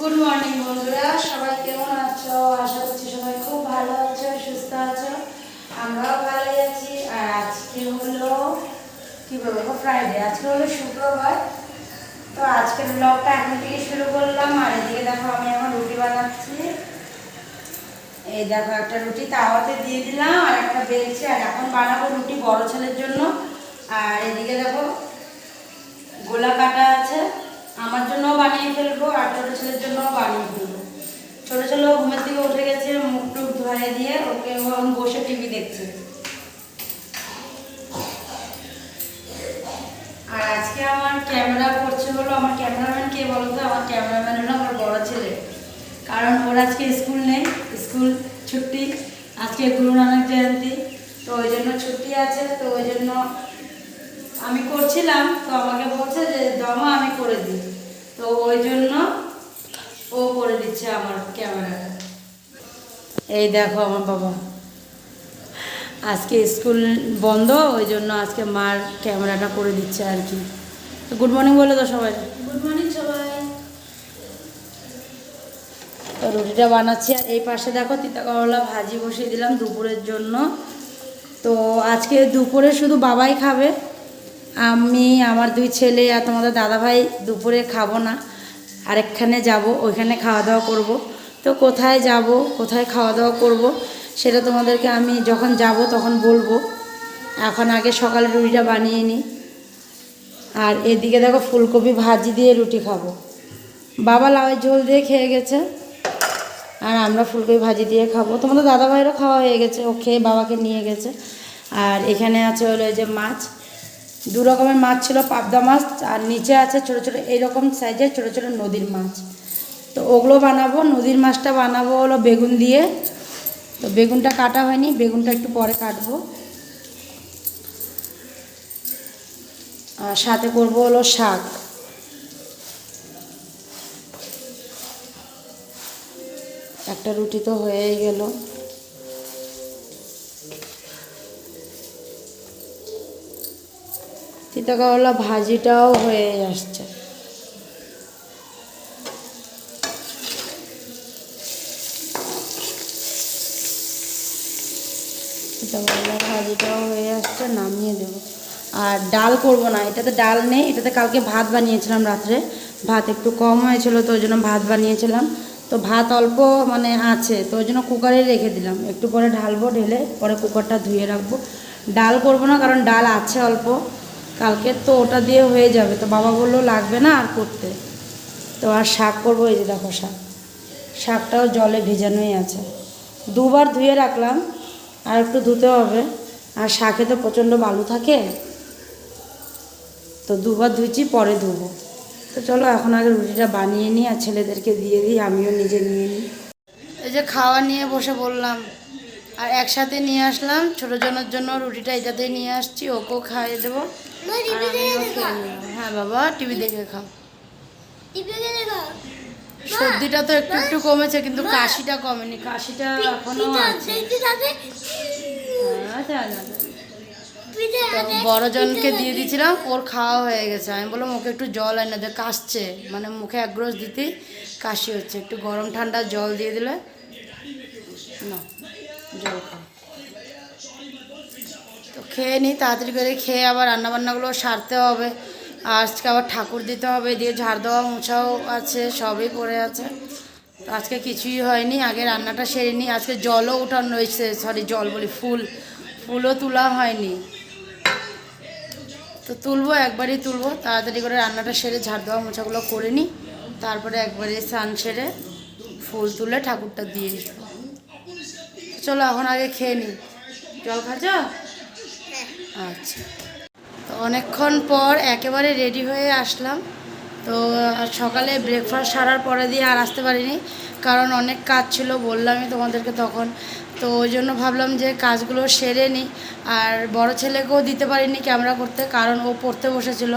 Good morning বন্ধুরা। সবাই কেমন আছো? আশা করছি সবাই খুব ভালো আছো, সুস্থ আছো। আমরাও ভালোই আছি। আর আজকে হলো, কি বলব ফ্রাইডে আজকে হলো শুক্রবার। তো আজকের ব্লগটা এখন থেকে শুরু করলাম। আর এদিকে দেখো, আমি এখন রুটি বানাচ্ছি। এই দেখো, একটা রুটি তাওয়াতে দিয়ে দিলাম, আর একটা বেলছি আর এখন বানাবো রুটি বড় ছেলের জন্য আর এদিকে দেখো গোলা কাটা আছে আমার জন্যও বানিয়ে ফেলব আর ছোটো ছেলের জন্যও বানিয়ে ফেলব ছোটো ছেলে ঘুমের থেকে উঠে গেছে মুখ টুক দিয়ে ওকে ও এখন বসে টিভি দেখছে। আর আজকে আমার ক্যামেরা করছে হলো আমার ক্যামেরাম্যান কে বলো তো? আমার ক্যামেরাম্যান হলো আমার বড় ছেলে। কারণ ওর আজকে স্কুল নেই, স্কুল ছুটি। আজকে গুরু নানক জয়ন্তী। তো ওই জন্য ছুটি আছে, তো ওই জন্য আমি করছিলাম, তো আমাকে বলছে যে দমা আমি করে দিই। তো ওই জন্য ও করে দিচ্ছে আমার ক্যামেরাটা। এই দেখো আমার বাবা। আজকে স্কুল বন্ধ ওই জন্য আজকে মার ক্যামেরাটা করে দিচ্ছে আর কি। তো গুড মর্নিং বলে তো সবাই। গুড মর্নিং সবাই। তো রুটিটা বানাচ্ছি আর এই পাশে দেখো তিতা করলা ভাজি বসিয়ে দিলাম দুপুরের জন্য। তো আজকে দুপুরে শুধু বাবাই খাবে আমি আমার দুই ছেলে আর তোমাদের দাদাভাই দুপুরে খাব না আরেকখানে যাব ওইখানে খাওয়া দাওয়া করব। তো কোথায় যাব, কোথায় খাওয়া দাওয়া করব, সেটা তোমাদেরকে আমি যখন যাব তখন বলব। এখন আগে সকালে রুটিটা বানিয়ে নিই। আর এদিকে দেখো ফুলকপি ভাজি দিয়ে রুটি খাব। বাবা লাউয়ের ঝোল দিয়ে খেয়ে গেছে। আর আমরা ফুলকপি ভাজি দিয়ে খাব। তোমাদের দাদা ভাইয়েরও খাওয়া হয়ে গেছে, ও খেয়ে বাবাকে নিয়ে গেছে। আর এখানে আছে হলো যে মাছ। দু রকমের মাছ ছিল, পাবদা মাছ, আর নিচে আছে ছোটো ছোটো, এইরকম সাইজের ছোটো ছোটো নদীর মাছ। তো ওগুলো বানাবো, নদীর মাছটা বানাবো হলো বেগুন দিয়ে। তো বেগুনটা কাটা হয়নি, বেগুনটা একটু পরে কাটবো। আর সাথে করব হলো শাক। একটা রুটি তো হয়েই গেল। তিতা করলা ভাজিটাও হয়ে আসছে তিতা করলা ভাজিটাও হয়ে আসছে নামিয়ে দেব আর ডাল করব না, এটাতে ডাল নেই, এটাতে কালকে ভাত বানিয়েছিলাম রাত্রে। ভাত একটু কম হয়েছিল, তো ওই জন্য ভাত বানিয়েছিলাম। তো ভাত অল্প মানে আছে, তো ওই জন্য কুকারে রেখে দিলাম। একটু পরে ঢালবো, ঢেলে পরে কুকারটা ধুয়ে রাখব। ডাল করব না, কারণ ডাল আছে অল্প। কালকে তো ওটা দিয়ে হয়ে যাবে, তো বাবা বলল লাগবে না আর করতে। তো আর শাক করব, এই যে দেখো শাক। শাকটাও জলে ভেজানোই আছে। দুবার ধুয়ে রাখলাম, আর একটু ধুতে হবে। আর শাকে তো প্রচণ্ড বালু থাকে তো দুবার ধুইছি পরে ধুবো। তো চলো এখন আগে রুটিটা বানিয়ে নিই আর ছেলেদেরকে দিয়ে দিই আমিও নিজে নিয়ে নিই। এই যে খাওয়া নিয়ে বসে বললাম আর একসাথে নিয়ে আসলাম ছোটো জনের জন্য রুটিটা এটাতে নিয়ে আসছি ওকেও খাইয়ে দেবো। হ্যাঁ বাবা টিভি দেখে খাও। সর্দিটা তো একটু একটু কমেছে কিন্তু কাশিটা কমেনি। কাশিটা এখনও আছে। হ্যাঁ। তো বড় জনকে দিয়ে দিয়েছিলাম ওর খাওয়া হয়ে গেছে। আমি বললাম ওকে একটু জল এনে দে কাশছে। মানে মুখে এক গ্রস দিতেই কাশি হচ্ছে। একটু গরম ঠান্ডা জল দিয়ে দিলে না জল খাও। তো খেয়ে নিই তাড়াতাড়ি করে খেয়ে আবার রান্নাবান্নাগুলো সারতে হবে। আজকে আবার ঠাকুর দিতে হবে দিয়ে ঝাড় দেওয়া মোছাও আছে সবই পড়ে আছে। আজকে কিছুই হয়নি আগে রান্নাটা সেরে নিই আজকে জলও উঠানো রয়েছে সরি জল বলি ফুল। ফুলও তোলা হয়নি। তো তুলবো একবারই তুলবো। তাড়াতাড়ি করে রান্নাটা সেরে ঝাড় দেওয়া মোছাগুলো করে নিই। তারপরে একবারে স্নান সেরে ফুল তুলে ঠাকুরটা দিয়ে চলো এখন আগে খেয়ে নিই। জল খাচ্ছ? আচ্ছা। তো অনেকক্ষণ পর একেবারে রেডি হয়ে আসলাম। তো সকালে ব্রেকফাস্ট সারার পরে দিয়ে আর আসতে পারিনি। কারণ অনেক কাজ ছিল বললামই তোমাদেরকে তখন। তো ওই জন্য ভাবলাম যে কাজগুলো সেরে নিই। আর বড় ছেলেকেও দিতে পারিনি ক্যামেরা করতে, কারণ ও পড়তে বসেছিল।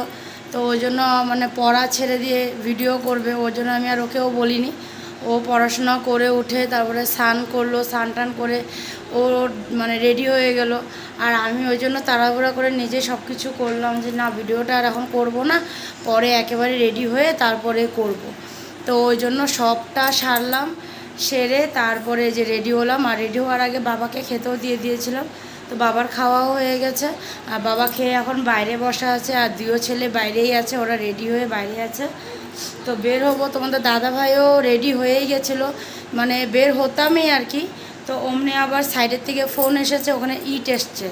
তো ওই জন্য মানে পড়া ছেড়ে দিয়ে ভিডিও করবে, ওই জন্য আমি আর ওকেও বলিনি। ও পড়াশোনা করে উঠে তারপরে স্নান করল, স্নান টান করে ও মানে রেডি হয়ে গেল। আর আমি ওই জন্য তাড়াহুড়া করে নিজে সব কিছু করলাম যে না, ভিডিওটা আর এখন করব না, পরে একেবারে রেডি হয়ে তারপরে করব। তো ওই জন্য সবটা সারলাম। সেরে তারপরে যে রেডি হলাম। আর রেডি হওয়ার আগে বাবাকে খেতেও দিয়ে দিয়েছিলাম। তো বাবার খাওয়াও হয়ে গেছে। আর বাবা খেয়ে এখন বাইরে বসা আছে। আর দুইও ছেলে বাইরেই আছে। ওরা রেডি হয়ে বাইরে আছে। তো বের হব। তোমাদের দাদা ভাইও রেডি হয়েই গেছিল। মানে বের হতামই আর কি। তো অমনি আবার সাইডের থেকে ফোন এসেছে। ওখানে ইট এসছে।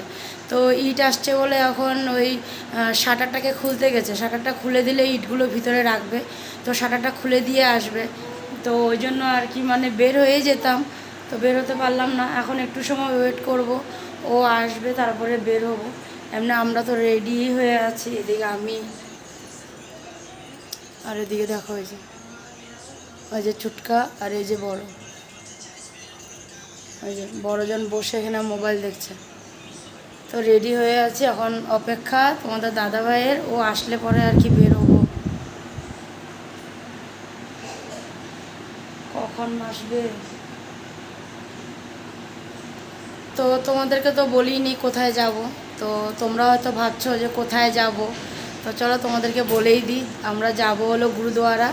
তো ইট আসছে বলে এখন ওই শাটারটাকে খুলতে গেছে। শাটারটা খুলে দিলে ইটগুলো ভিতরে রাখবে। তো শাটারটা খুলে দিয়ে আসবে। তো ওই জন্য আর কি মানে বের হয়ে যেতাম, তো বের হতে পারলাম না। এখন একটু সময় ওয়েট করব, ও আসবে তারপরে বের হব। এমনি আমরা তো রেডি হয়ে আছি, এদিকে আমি আর এদিকে দেখো যে ওই যে ছুটকা আর এই যে বড়। ওই যে বড়জন বসে এখানে মোবাইল দেখছে। তো রেডি হয়ে আছি, এখন অপেক্ষা তোমাদের দাদা ভাইয়ের ও আসলে পরে আর কি বের হব কখন আসবে? তো তোমাদেরকে তো বলিনি কোথায় যাব। তো তোমরা হয়তো ভাবছ যে কোথায় যাব। তো চলো তোমাদেরকে বলেই দিই আমরা যাব হলো গুরুদুয়ারা।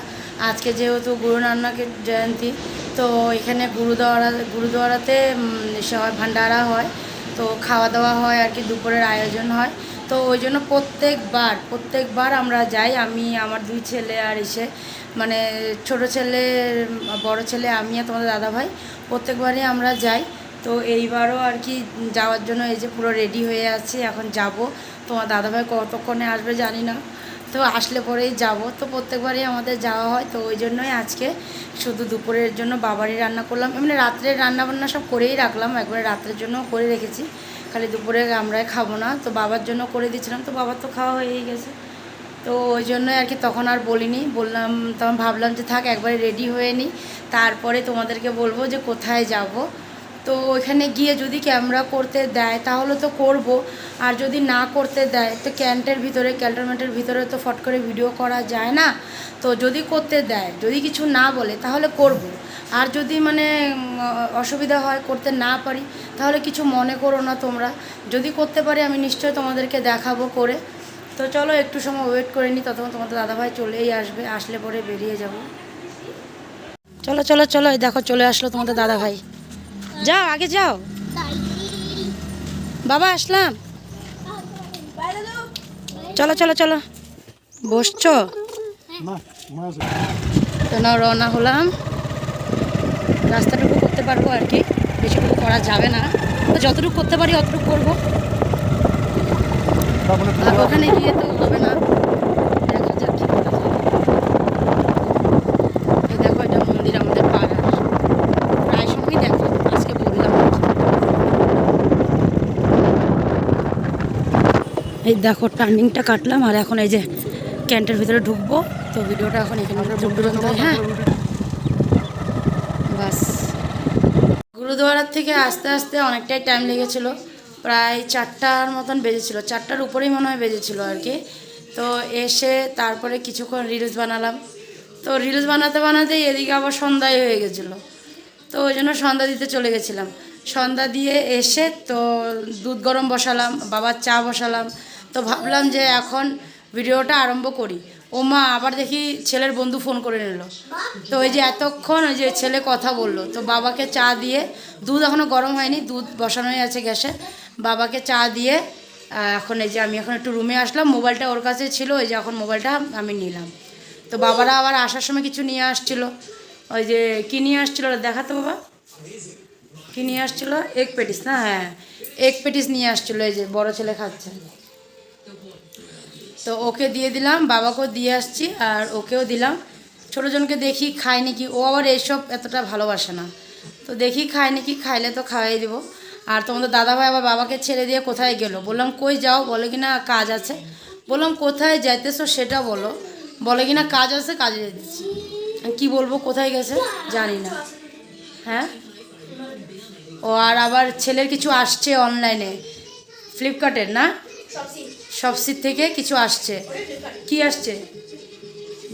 আজকে যেহেতু গুরু নানকের জয়ন্তী তো এখানে গুরুদুয়ারা গুরুদুয়ারাতে উম, সে হয় ভান্ডারা হয়। তো খাওয়া দাওয়া হয় আর কি দুপুরের আয়োজন হয়। তো ওই জন্য প্রত্যেকবার প্রত্যেকবার আমরা যাই। আমি, আমার দুই ছেলে আর এসে মানে ছোট ছেলে, বড় ছেলে, আমি আর তোমাদের দাদা ভাই প্রত্যেকবারই আমরা যাই। তো এইবারও আর কি যাওয়ার জন্য এই যে পুরো রেডি হয়ে আছি, এখন যাব। তোমার দাদাভাই কতক্ষণে আসবে জানি না। তো আসলে পরেই যাব। তো প্রত্যেকবারই আমাদের যাওয়া হয়, তো ওই জন্যই আজকে শুধু দুপুরের জন্য বাবারই রান্না করলাম। এমনি রাত্রে রান্না বান্না সব করেই রাখলাম, একবারে রাত্রের জন্য করে রেখেছি। খালি দুপুরে আমরাই খাব না, তো বাবার জন্য করে দিয়েছিলাম, তো বাবার তো খাওয়া হয়েই গেছে। তো ওই জন্যই আর কি তখন আর বলিনি, বললাম, তখন ভাবলাম যে থাক, একবারে রেডি হয়ে নিই তারপরে তোমাদেরকে বলব যে কোথায় যাব। তো ওইখানে গিয়ে যদি ক্যামেরা করতে দেয়, তাহলে তো করব। আর যদি না করতে দেয়, তো ক্যান্টের ভিতরে ক্যান্টনমেন্টের ভিতরে তো ফট করে ভিডিও করা যায় না। তো যদি করতে দেয়, যদি কিছু না বলে, তাহলে করব। আর যদি মানে অসুবিধা হয়, করতে না পারি, তাহলে কিছু মনে করো না তোমরা। যদি করতে পারি, আমি নিশ্চয়ই তোমাদেরকে দেখাবো করে। তো চলো, একটু সময় ওয়েট করে নিই ততক্ষণ তোমাদের দাদাভাই চলেই আসবে, আসলে পরে বেরিয়ে যাব। চলো চলো চলো দেখো, চলে আসলো তোমাদের দাদাভাই। যাও আগে যাও। বাবা আসলাম। চলো চলো চলো। বসছো? তো না রওনা হলাম। রাস্তাটুকু করতে পারব আর কি। বেশিটুকু করা যাবে না। তো যতটুকু করতে পারি অতটুকু করব। আর ওখানে গিয়ে তো হবে না দেখা যাক কি করা যায়। এই দেখো এটা মন্দির আমাদের পাড়ার প্রায় সময়ই দেখো আজকে বললাম আর কি। এই দেখো টার্নিংটা কাটলাম আর এখন এই যে ক্যান্টের ভিতরে ঢুকবো। তো ভিডিওটা এখন এখানে হ্যাঁ। বাস। গুরুদুয়ারার থেকে আস্তে আস্তে অনেকটাই টাইম লেগেছিল। প্রায় চারটার মতন বেজেছিল। চারটার উপরেই মনে হয় বেজেছিল আর কি। তো এসে তারপরে কিছুক্ষণ রিলস বানালাম। তো রিলস বানাতে বানাতেই এদিকে আবার সন্ধ্যায় হয়ে গেছিল। তো ওই জন্য সন্ধ্যা দিতে চলে গেছিলাম। সন্ধ্যা দিয়ে এসে তো দুধ গরম বসালাম বাবার চা বসালাম তো ভাবলাম যে এখন ভিডিওটা আরম্ভ করি। ও মা আবার দেখি ছেলের বন্ধু ফোন করে নিল। তো ওই যে এতক্ষণ ওই যে ছেলে কথা বলল। তো বাবাকে চা দিয়ে, দুধ এখনও গরম হয়নি, দুধ বসানোই আছে গ্যাসে। বাবাকে চা দিয়ে এখন এই যে আমি এখন একটু রুমে আসলাম, মোবাইলটা ওর কাছে ছিল ওই যে এখন মোবাইলটা আমি নিলাম। তো বাবারা আবার আসার সময় কিছু নিয়ে আসছিল। ওই যে কী নিয়ে আসছিল দেখাতো বাবা? কী নিয়ে আসছিল? এগ পেটিস না হ্যাঁ। এগ পেটিস নিয়ে আসছিল, এই যে বড় ছেলে খাচ্ছে। তো ওকে দিয়ে দিলাম, বাবাকেও দিয়ে আসছি আর ওকেও দিলাম। ছোটোজনকে দেখি খায় নাকি, ও আবার এইসব এতটা ভালোবাসে না। তো দেখি খায় নাকি, খাইলে তো খাওয়াই দেবো। আর তোমাদের দাদাভাই আবার বাবাকে ছেড়ে দিয়ে কোথায় গেল? বললাম, কই যাও? বলে কি না কাজ আছে? বললাম, কোথায় যাইতেছো সেটা বলো। বলে কি না কাজ আছে? কাজে যেতেছি কি বলব, কোথায় গেছে? জানি না। হ্যাঁ? ও আর আবার ছেলের কিছু আসছে অনলাইনে ফ্লিপকার্টের না? সবসির থেকে কিছু আসছে। কি আসছে?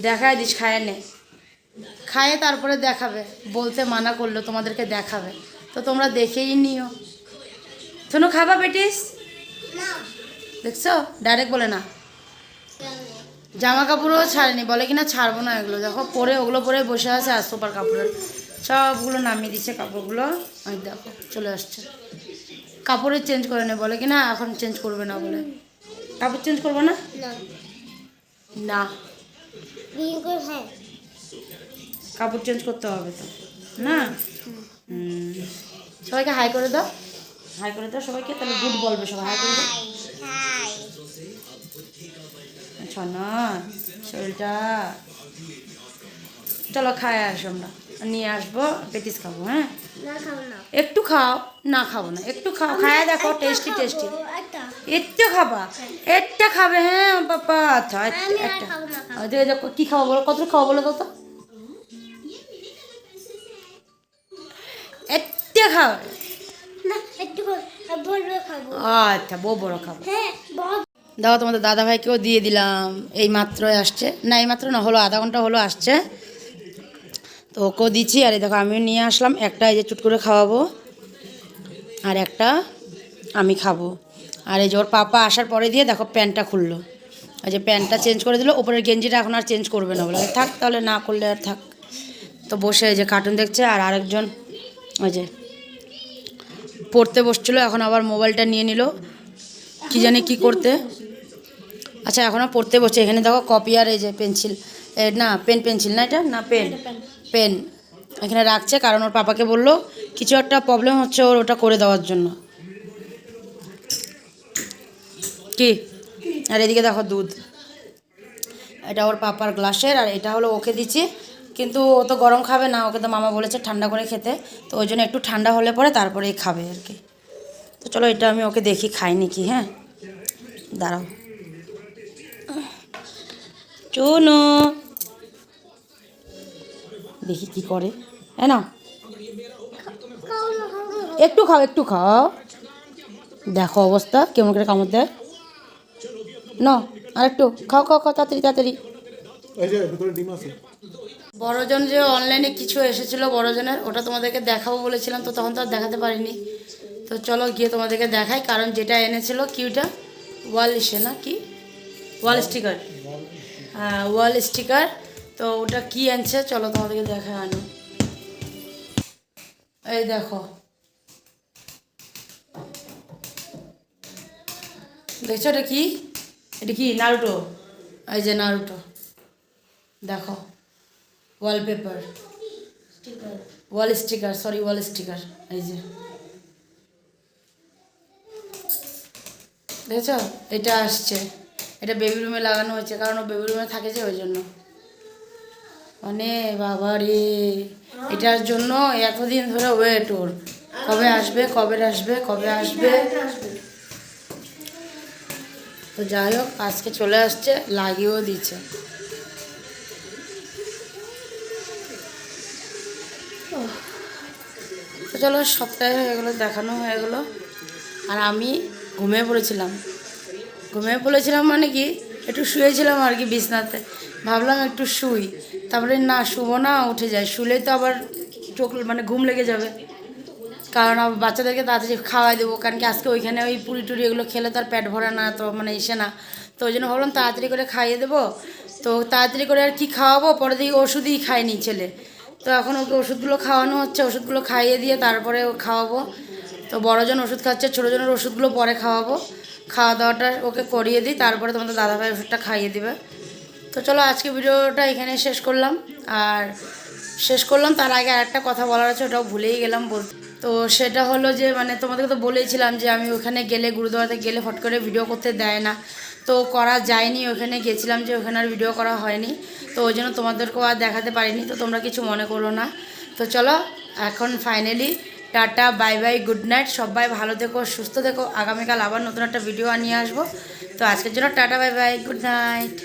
দেখায় দিস খায় নে। খায়ে তারপরে দেখাবে। বলতে মানা করল তোমাদেরকে দেখাবে। তো তোমরা দেখেই নিও। শোনো খাবা বেটিস দেখছ? ডাইরেক্ট বলে না। জামা কাপড়ও ছাড়েনি। বলে কিনা ছাড়বো না এগুলো। দেখো পরে ওগুলো পরে বসে আছে আর সুপার কাপড়ের। সবগুলো নামিয়ে দিচ্ছে কাপড়গুলো। আর দেখো চলে আসছে। কাপড়ে চেঞ্জ করে নে। বলে কিনা এখন চেঞ্জ করবে না বলে। কাপড় চেঞ্জ করব না? না। হ্যাঁ। কাপড় চেঞ্জ করতে হবে তো। না? সবাইকে হাই করে দাও। হাই করে দাও সবাইকে তাহলে গুড বলবে সবাই। হাই করে দাও। আচ্ছা না শরীরটা চলো খাই আসো আমরা। নিয়ে আসব পেটিস খাব হ্যাঁ? একটু খাও না খাব না একটু খাও। খায় দেখো টেস্টি টেস্টি একটা একটু খাবা? একটা খাবে হ্যাঁ বাবা। আচ্ছা একটা আর দেখে কী খাব বলো? কত খাব বলো তো? একটা বলবে খাব। আচ্ছা বউ বড় খাব। হ্যাঁ বল তোমাদের দাদা ভাইকেও দিয়ে দিলাম। এই মাত্রই আসছে। না এই মাত্র না হলো আধা ঘণ্টা হলো আসছে। তো ওকেও দিচ্ছি আর এই দেখো আমিও নিয়ে আসলাম। একটা এই যে চুট করে খাওয়াবো আর একটা আমি খাব। আর এই যে ওর পাপা আসার পরে দিয়ে দেখো প্যান্টটা খুললো। আর যে প্যান্টটা চেঞ্জ করে দিল, ওপরের গেঞ্জিটা এখন আর চেঞ্জ করবে না বলে। থাক তাহলে, না করলে আর থাক। তো বসে এই যে কার্টুন দেখছে, আর আরেকজন ওই যে পড়তে বসছিলো, এখন আবার মোবাইলটা নিয়ে নিল। কি জানি কি করতে। আচ্ছা এখনও পড়তে বসছে। এখানে দেখো কপি আর এই যে পেন্সিল না পেন পেন্সিল না এটা? না পেন পেন এখানে রাখছে, কারণ ওর পাপাকে বলল, কিছু একটা প্রবলেম হচ্ছে ওর, ওটা করে দেওয়ার জন্য। কি? আর এদিকে দেখো দুধ। এটা ওর পাপার গ্লাসের, আর এটা হলো ওকে দিচ্ছি। কিন্তু ও তো গরম খাবে না, ওকে তো মামা বলেছে ঠান্ডা করে খেতে। তো ওই জন্য একটু ঠান্ডা হলে পরে তারপরেই খাবে আর কি। তো চলো এটা আমি ওকে দেখি খাইনি কি হ্যাঁ? দাঁড়াও। চুনু। দেখি কি করে। হ্যাঁ না একটু খাও একটু খাও। দেখো অবস্থা, কেমন করে কামড় দেয়। ন আর একটু খাও খাও খাও তাড়াতাড়ি তাড়াতাড়ি। এই যে ভিতরে ডিম আছে। বড়জন যে অনলাইনে কিছু এসেছিল বড়জনের ওটা তোমাদেরকে দেখাবো বলেছিলাম তো তখন তো আর দেখাতে পারিনি। তো চলো গিয়ে তোমাদেরকে দেখাই কারণ যেটা এনেছিল কিউটা ওয়াল ইসে না কি? Wall sticker. হ্যাঁ ওয়াল স্টিকার। তো ওটা কি আনছে? চলো তোমাদেরকে দেখা আনো। এই দেখো। দেখছ এটা কি? এটা কি নারুটো এই যে নারুটো দেখো wallpaper wall sticker sorry wall sticker এই যে। দেখেছ? এটা আসছে। এটা বেবি রুমে লাগানো হয়েছে, কারণ ও বেবি রুমে থাকে যে ওই জন্য। মানে বাবা রে, এটার জন্য এতদিন ধরে ওয়েট ওর। কবে আসবে কবে আসবে কবে আসবে? তো যাই হোক, আজকে চলে আসছে, লাগিয়েও দিচ্ছে। তো চলো সপ্তাহে হয়ে গেলো, দেখানো হয়ে গেলো। আর আমি ঘুমিয়ে পড়েছিলাম। ঘুমিয়ে পড়েছিলাম মানে কি, একটু শুয়েছিলাম আর কি বিছনাতে। ভাবলাম একটু শুই। তারপরে না, শুবো না, উঠে যায় শুলেই তো আবার চোখ মানে ঘুম লেগে যাবে। কারণ আবার বাচ্চাদেরকে তাড়াতাড়ি খাওয়াই দেবো, কারণ কি আজকে ওইখানে ওই পুরি টুরি এগুলো খেলে তার পেট ভরে না, তো মানে এসে না। তো ওই জন্য ভাবলাম তাড়াতাড়ি করে খাইয়ে দেবো। তো তাড়াতাড়ি করে আর কি খাওয়াবো? পরে দিকে ওষুধই খায়নি ছেলে। তো এখন ওকে ওষুধগুলো খাওয়ানো হচ্ছে, ওষুধগুলো খাইয়ে দিয়ে তারপরে খাওয়াবো। তো বড়জন ওষুধ খাচ্ছে, ছোটোজনের ওষুধগুলো পরে খাওয়াবো। খাওয়া দাওয়াটা ওকে করিয়ে দিই, তারপরে তোমাদের দাদাভাই ওষুধটা খাইয়ে দিবে। তো চলো আজকে ভিডিওটা এখানে শেষ করলাম। আর শেষ করলাম, তার আগে আরেকটা কথা বলার আছে, ওটাও ভুলেই গেলাম বলতে। তো সেটা হলো যে মানে তোমাদেরকে তো বলেছিলাম যে, আমি ওখানে গেলে, গুরুদুয়ারাতে গেলে হট করে ভিডিও করতে দেয় না। তো করা যায়নি, ওখানে গেছিলাম যে, ওখানে আর ভিডিও করা হয়নি। তো ওই জন্য তোমাদেরকেও আর দেখাতে পারিনি, তো তোমরা কিছু মনে করো না। তো চলো, এখন finally tata bye bye good night সবাই ভালো থেকো, সুস্থ থেকো। আগামীকাল আবার নতুন একটা ভিডিও নিয়ে আসব। তো আজকের জন্য tata bye bye good night